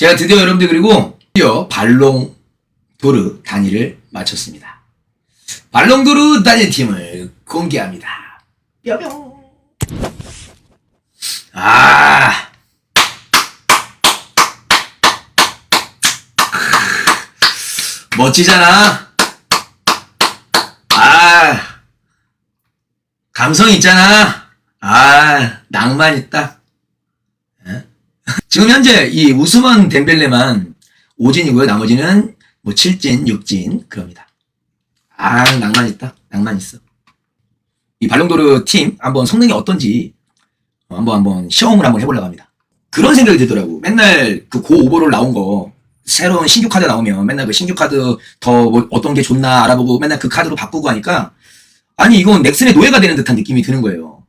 제가 드디어 여러분들 그리고 드디어 발롱 도르 단위를 마쳤습니다. 발롱 도르 단위 팀을 공개합니다. 뼈뿅. 아. 멋지잖아. 아. 감성 있잖아. 아, 낭만 있다. 예? 지금 현재 이 우스만 덴벨레만 5진이고요. 나머지는 뭐 7진, 6진 그럽니다. 아, 낭만 있다. 낭만 있어. 이 발롱도르 팀 한번 성능이 어떤지 어, 한번 한번 시험을 한번 해보려고 합니다. 그런 생각이 들더라고. 맨날 그 고 오버롤 나온 거 새로운 신규 카드 나오면 맨날 그 신규 카드 더 뭐 어떤 게 좋나 알아보고 맨날 그 카드로 바꾸고 하니까 아니 이건 넥슨의 노예가 되는 듯한 느낌이 드는 거예요.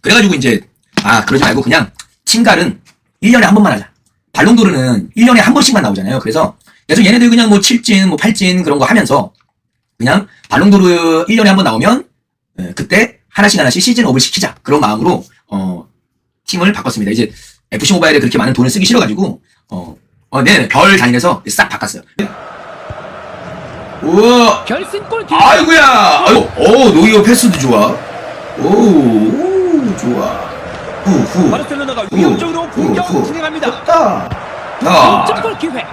그래가지고 이제 아 그러지 말고 그냥 팀갈은 1년에 한 번만 하자. 발롱도르는 1년에 한 번씩만 나오잖아요. 그래서 계속 얘네들 그냥 뭐 7진, 뭐 8진 그런 거 하면서 그냥 발롱도르 1년에 한 번 나오면 예, 그때 하나씩 하나씩 시즌 업을 시키자. 그런 마음으로 어 팀을 바꿨습니다. 이제 FC 모바일에 그렇게 많은 돈을 쓰기 싫어가지고 어, 어, 네, 별 단위에서 싹 바꿨어요. 우와, 결승골 기 아이고야, 아이고, 오, 노이어 패스도 좋아. 오, 오 좋아. 후, 후. 바르셀로나가 후, 위협적으로 후, 공격 후. 진행합니다. 좋다. 자, 동점골 기회.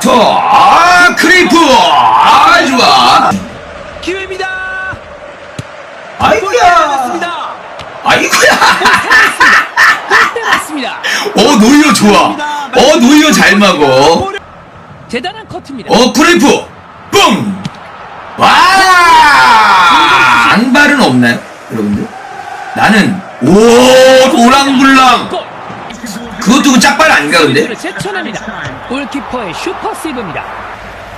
자, 아, 크리프, 아, 좋아. 기회입니다. 아이고야. 아이고야. 어, 노이어 좋아. 어, 노이어 잘 막어. 대단한 커트입니다. 어, 크리프, 뿡. 와, 앙발은 없나요, 여러분들? 나는 오, 도랑불랑. 골. 그것도 그 짝발 아닌가 근데? 제쳐냅니다. 골키퍼의 슈퍼 세이브입니다.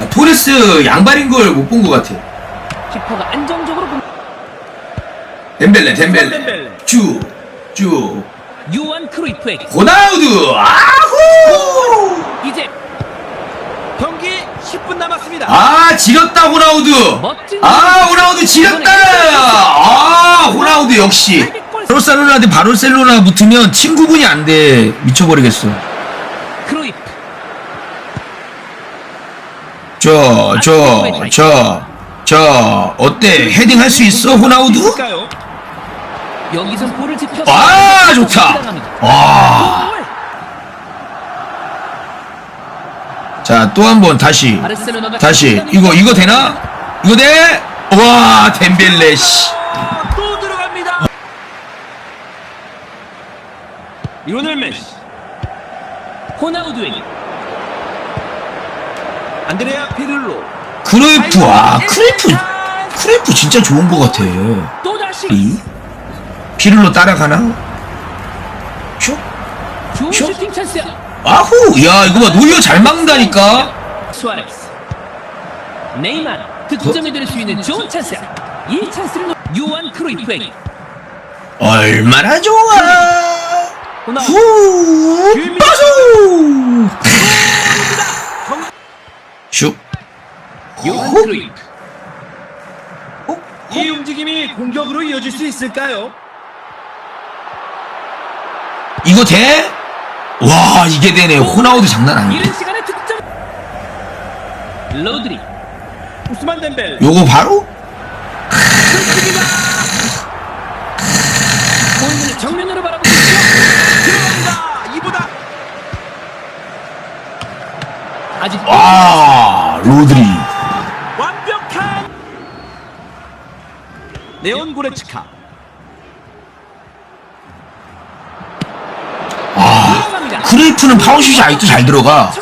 아, 토레스 양발인 걸 못 본 것 같아. 키퍼가 안정적으로 공... 덴벨레, 덴벨레. 덴벨레. 쭉, 쭉. 요한 크루이프에게 호나우두, 아후! 이제 경기 10분 남았습니다. 아, 지렸다, 호나우두. 멋진 아, 호나우두 지렸다. 아, 호나우두 역시. 바르셀로나한테 바르셀로나 붙으면 친구분이 안 돼. 미쳐버리겠어. 저, 저, 저, 저, 어때? 헤딩 할 수 있어, 호나우두? 여기서 볼을 아, 좋다. 와. 골! 자, 또 한 번 다시. 다시. 이거, 이거 되나? 이거 돼? 와, 덴벨레, 씨. 아, 또 들어갑니다. 리오넬 메시 호나우두에게 안드레아 피를로 크레이프, 아, 크레이프. 크레이프 진짜 좋은 것 같아. 또 다시 이? 피를로 따라가나? 슈팅 찬스야 아후! 야, 이거 봐. 노이어 잘 막는다니까? 수아레스 네이마르 득점이 될수 있는 좋은 찬스야 이 찬스를 놓... 요한 크루이프에게 얼마나 좋아! 후! 빠수! 슉. 요한 이 움직임이 공격으로 이어질 수 있을까요? 이거 돼? 와, 이게 되네. 호나우드 장난 아니다. 이른 시간에 득점 로드리 우스만 덴벨 요거 바로? 아직 아, 로드리. 완벽한 네온 고레츠카 아, 크레이프는 파워슛이 아직도 잘 들어가.